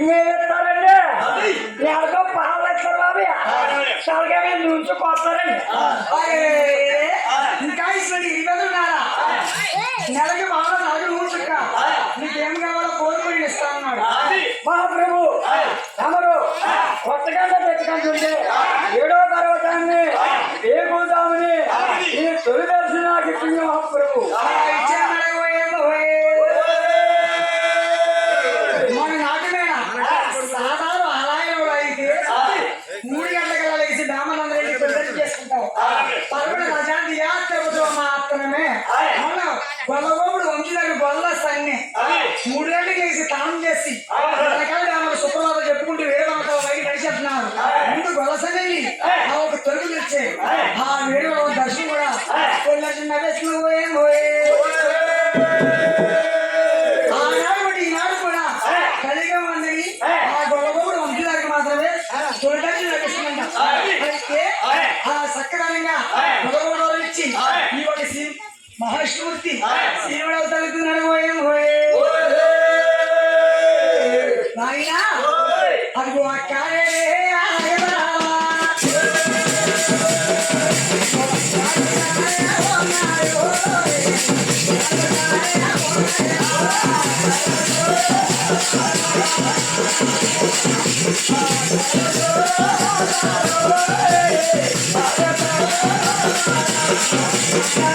నేస్తారండి ఎలాగో పహాలు లక్షలు బాబు సరిగా మీరు నుంచుకొస్తారండి ఇంకా ఇస్తుంది ఇబ్బందులు కాదా? నెలకి బాగా నలగ నూచుక్క నీకేం కావాలో కోరుకుని ఇస్తా అన్నాడు మహాప్రభు ಲಿಂಗ ಭಗವದ್ಗೌರವಿಚ್ಚಿ ಇವಾಗ ಸಿಂ ಮಹಾವಿಷ್ಣುಮೂರ್ತಿ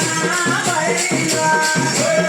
Hey!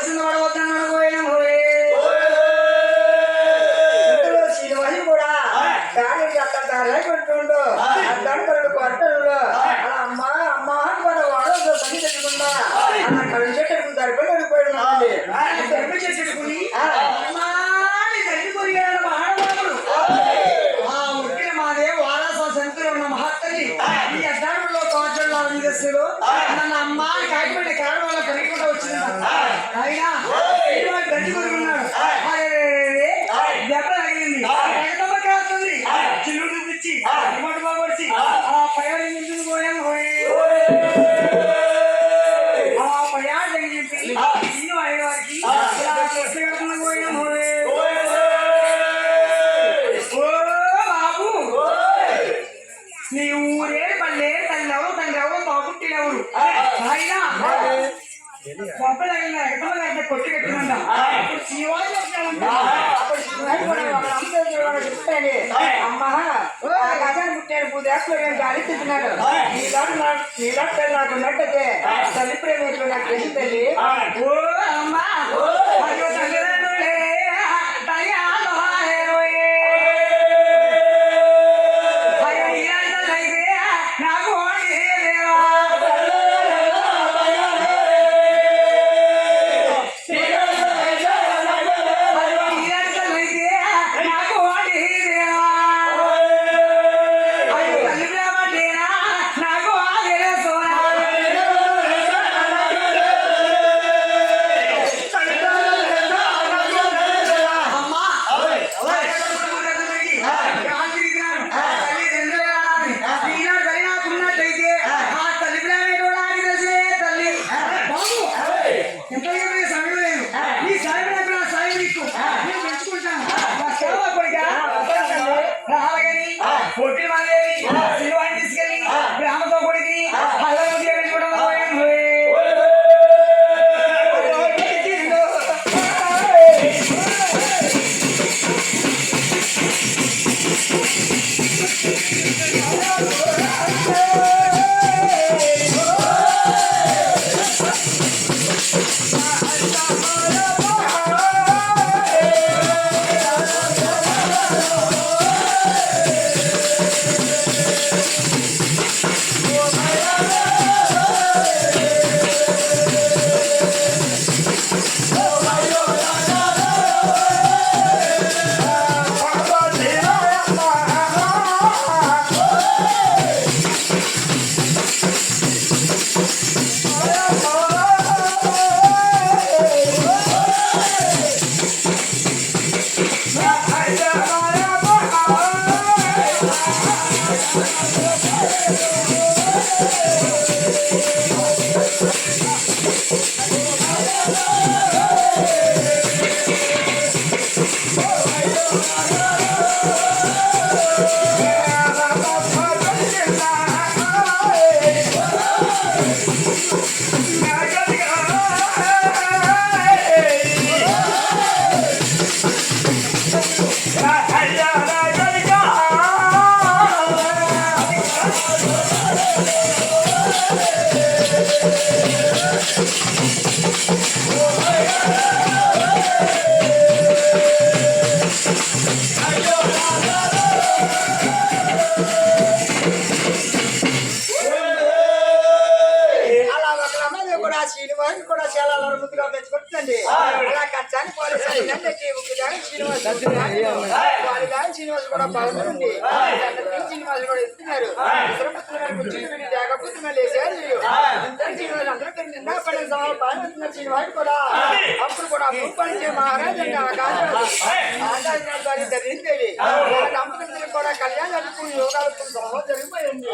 ಬಳಸಿಂದ అమ్మా గజాన్ని పుట్టాడు మూడు దేశంలో నేను గాలిస్తున్నాడు నీలాడు నీలాడు తల్లి నాకు ఉన్నట్టయితే తల్లి శ్రీనివాస్ గారి కూడా బాగుంటుంది శ్రీనివాస్ కూడా ఇస్తున్నారు గారు లేచారు ఇద్దరు శ్రీనివాస్ అందరూ నిండా సంవత్సరాలు పాల్గొంటున్నారు శ్రీనివాస్ కూడా అప్పుడు కూడా భూపాలించే మహారాజు అంటే ఆకాశం దాని ధరించేది దంపతులు కూడా కళ్యాణాలకు యోగాలకు సంభవం జరిగిపోయింది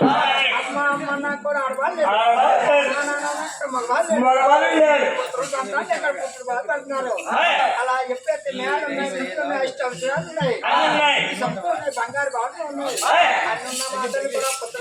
అమ్మ అమ్మ నాకు కూడా ఆడవాళ్ళు మగవాళ్ళు ఎక్కడ బాధపడుతున్నారు. అలా ఉన్నాయి ఇష్ట అవసరాలు ఉన్నాయి ఉన్నాయి. ఈ సంపూర్ణ బంగారు బాటలు ఉన్నాయి అన్ని ఉన్న మాటలు కూడా పుత్ర